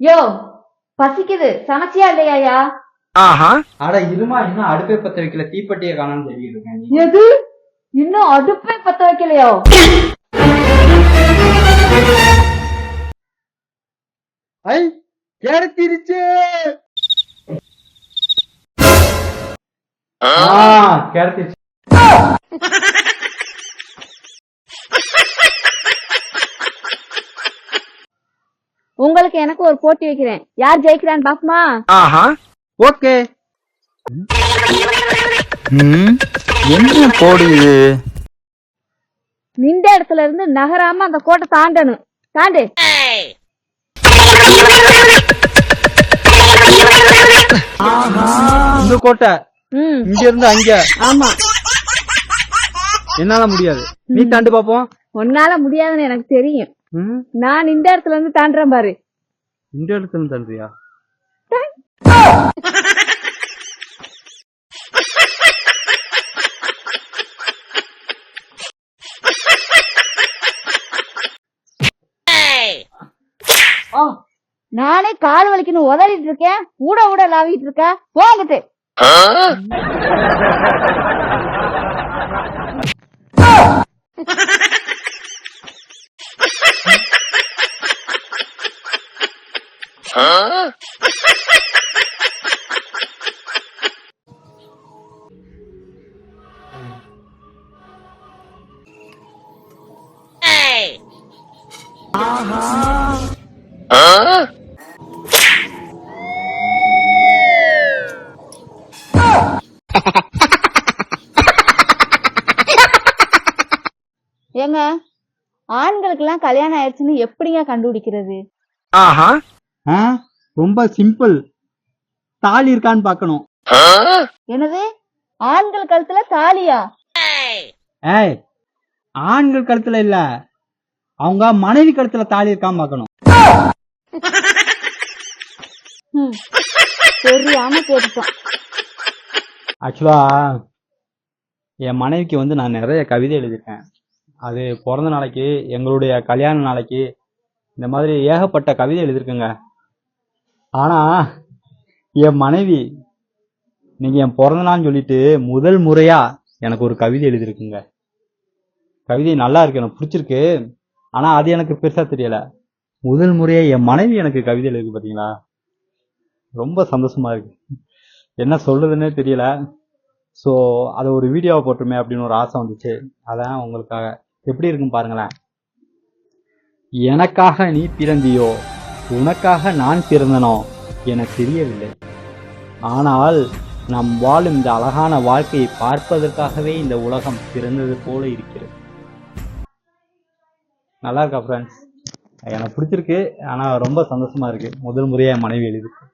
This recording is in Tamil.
யோ பசிக்குது. சமைச்சியா இல்லையாயா அட இருமா இன்னும் அடுப்பை பத்த வைக்கல. தீப்பெட்டியை காணான்னு சொல்லிட்டு இருக்கேன். எது? இன்னும் அடுப்பே பத்த வைக்கலையோ? ஐ கிடைச்சிருச்சு ஆ கிடைச்சிருச்சு உங்களுக்கு எனக்கு ஒரு போட்டி வைக்கிறேன். யார் ஜெயிக்கிறான்னு பாப்போமா ஓகே. என்ன போடு இது? நின்ற இடத்துல இருந்து நகராம அந்த கோட்டை தாண்டணும். தாண்டு. இந்த கோட்டை. இங்க இருந்து அங்க. ஆமா. என்னால முடியாது. நீ தாண்டு பாப்போம். உன்னால முடியாதுன்னு எனக்கு தெரியும். நான் இந்த இடத்துல இருந்து தாண்டுறேன் பாரு. இந்த இடத்துல இருந்து தள்ளுறியா ஓ நானே கால் வலிக்கணும் உதறிட்டு இருக்கேன். ஊட ஊட லாவிட்டு இருக்க? போங்கிட்டு ஏங்க ஆண்களுக்கு எல்லாம் கல்யாணம் ஆயிடுச்சுன்னு எப்படிங்க கண்டுபிடிக்கிறது? ரொம்ப சிம்பிள் தாலி இருக்கான்னு பார்க்கணும். என்னது? ஆண்கள் கழுத்துல தாலியா? ஏய் ஆண்கள் கழுத்துல இல்ல. அவங்க மனைவி கழுத்துல தாலி இருக்கான்னு பார்க்கணும். ம், தெரியாம கேட்டுட்டோம். ஆக்சுவலா என் மனைவிக்கு வந்து நான் நிறைய கவிதை எழுதியிருக்கேன். அது பிறந்த நாளைக்கு எங்களுடைய கல்யாண நாளைக்கு இந்த மாதிரி ஏகப்பட்ட கவிதை எழுதியிருக்கேங்க. ஆனா என் மனைவி நீங்க என் பிறந்தனான்னு சொல்லிட்டு முதல் முறையா எனக்கு ஒரு கவிதை எழுதியிருக்குங்க. கவிதை நல்லா இருக்கு எனக்கு பிடிச்சிருக்கு. ஆனா அது எனக்கு பெருசா தெரியல. முதல் முறையா என் மனைவி எனக்கு கவிதை எழுதி பாத்தீங்களா? ரொம்ப சந்தோஷமா இருக்கு. என்ன சொல்றதுன்னே தெரியல. ஸோ அதை ஒரு வீடியோவை போட்டுருமே அப்படின்னு ஒரு ஆசை வந்துச்சு. அதான் உங்களுக்காக. எப்படி இருக்குன்னு பாருங்களேன். எனக்காக நீ பிறந்தியோ? உனக்காக நான் பிறந்தனோ என தெரியவில்லை. ஆனால் நாம் வாழும் இந்த அழகான வாழ்க்கையை பார்ப்பதற்காகவே இந்த உலகம் பிறந்தது போல இருக்கிறது. நல்லா இருக்கா ஃப்ரெண்ட்ஸ் எனக்கு பிடிச்சிருக்கு ஆனால் ரொம்ப சந்தோஷமா இருக்கு. முதல் முறையாக என் மனைவி எழுதிருக்கு